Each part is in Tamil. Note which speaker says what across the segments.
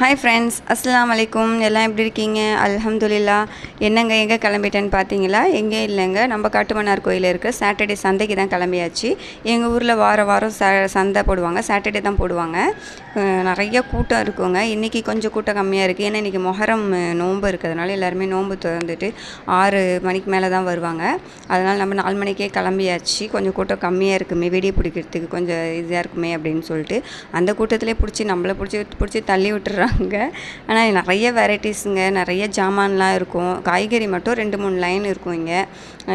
Speaker 1: ஹாய் ஃப்ரெண்ட்ஸ் அஸ்லாம் வலைக்கும் எல்லாம் எப்படி இருக்கீங்க? அல்ஹம்துலில்லா. என்னங்க எங்கே கிளம்பிட்டேன்னு பார்த்தீங்களா? எங்கே இல்லைங்க. நம்ம காட்டுமன்னார் கோயில் இருக்க சாட்டர்டே சந்தைக்கு தான் கிளம்பியாச்சு. எங்கள் ஊரில் வார வாரம் ச சந்தை போடுவாங்க. சாட்டர்டே தான் போடுவாங்க. நிறைய கூட்டம் இருக்குங்க. இன்றைக்கி கொஞ்சம் கூட்டம் கம்மியாக இருக்குது ஏன்னா இன்றைக்கி மொஹரம் நோன்பு இருக்கிறதுனால எல்லாருமே நோன்பு திறந்துட்டு ஆறு மணிக்கு மேலே தான் வருவாங்க. அதனால் நம்ம நாலு மணிக்கே கிளம்பியாச்சு. கொஞ்சம் கூட்டம் கம்மியாக இருக்குமே. வெடியை பிடிக்கிறதுக்கு கொஞ்சம் ஈஸியாக இருக்குமே அப்படின்னு சொல்லிட்டு அந்த கூட்டத்திலே பிடிச்சி நம்மளை பிடிச்சி பிடிச்சி தள்ளி விட்டுறாங்க ஆனால் நிறைய வெரைட்டிஸுங்க நிறைய ஜாமான்லாம் இருக்கும். காய்கறி மட்டும் ரெண்டு மூணு லைன் இருக்கும் இங்கே.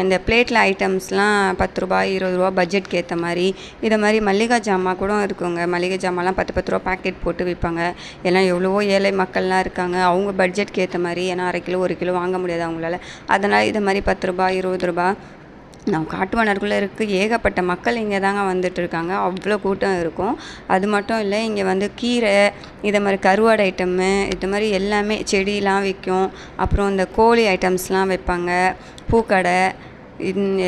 Speaker 1: இந்த பிளேட்டில் ஐட்டம்ஸ்லாம் பத்து ரூபாய் இருபது ரூபா பட்ஜெட்க்கு ஏற்ற மாதிரி. இதை மாதிரி மல்லிகை ஜாமான் கூட இருக்குங்க. மளிகை ஜாமான்லாம் பத்து பத்து ரூபா பாக்கெட் போட்டு விற்பாங்க. எல்லாம் எவ்வளவோ ஏழை மக்கள்லாம் இருக்காங்க. அவங்க பட்ஜெட்க்கு ஏற்ற மாதிரி ஏன்னா அரை கிலோ ஒரு கிலோ வாங்க முடியாது அவங்களால. அதனால் இதை மாதிரி பத்து ரூபாய் இருபது ரூபா நம்ம காட்டுமன்னாருக்குள்ளே இருக்க ஏகப்பட்ட மக்கள் இங்கே தாங்க வந்துட்டு இருக்காங்க அவ்வளோ கூட்டம் இருக்கும். அது மட்டும் இல்லை இங்கே வந்து கீரை இதை மாதிரி கருவாடு ஐட்டமு இது மாதிரி எல்லாமே செடியெலாம் விற்கும் அப்புறம் இந்த கோழி ஐட்டம்ஸ்லாம் வைப்பாங்க. பூக்கடை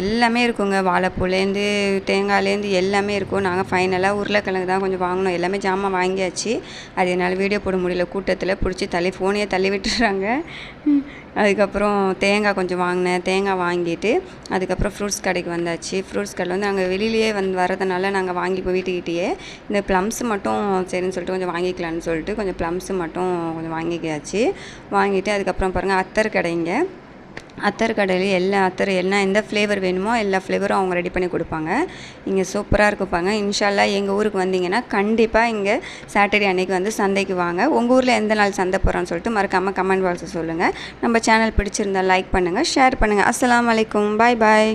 Speaker 1: எல்லாமே இருக்குங்க. வாழைப்பூலேருந்து தேங்காய்லேருந்து எல்லாமே இருக்கும். நாங்கள் ஃபைனலாக உருளைக்கிழங்கு தான் கொஞ்சம் வாங்கினோம். எல்லாமே ஜாமான் வாங்கியாச்சு. அது என்னால் வீடியோ போட முடியல. கூட்டத்தில் பிடிச்சி தள்ளி ஃபோனையே தள்ளி விட்டுறாங்க. அதுக்கப்புறம் தேங்காய் கொஞ்சம் வாங்கினேன். தேங்காய் வாங்கிட்டு அதுக்கப்புறம் ஃப்ரூட்ஸ் கடைக்கு வந்தாச்சு. ஃப்ரூட்ஸ் கடையில் வந்து நாங்கள் வெளியிலேயே வந்து வரதுனால நாங்கள் வாங்கி வீட்டுக்கிட்டேயே இந்த ப்ளம்ஸ் மட்டும் சரின்னு சொல்லிட்டு கொஞ்சம் வாங்கிக்கலான்னு சொல்லிட்டு கொஞ்சம் ப்ளம்ஸ் மட்டும் கொஞ்சம் வாங்கிக்காச்சு வாங்கிட்டு அதுக்கப்புறம் பாருங்கள் அத்தர் கடைங்க. அத்தர் கடையில் எல்லா அத்தர் என்ன எந்த ஃப்ளேவர் வேணுமோ எல்லா ஃப்ளேவரும் அவங்க ரெடி பண்ணி கொடுப்பாங்க. இங்கே சூப்பராக இருக்குப்பாங்க இன்ஷால்லா எங்கள் ஊருக்கு வந்தீங்கன்னா கண்டிப்பாக இங்கே சாட்டர்டே அன்னைக்கு வந்து சந்தைக்கு வாங்க. உங்கள் ஊரில் எந்த நாள் சந்தை போகிறோன்னு சொல்லிட்டு மறக்காமல் கமெண்ட் பாக்ஸில் சொல்லுங்கள் நம்ம சேனல் பிடிச்சிருந்தா லைக் பண்ணுங்கள் ஷேர் பண்ணுங்கள் அஸ்லாம் அலைக்கும். பாய் பாய்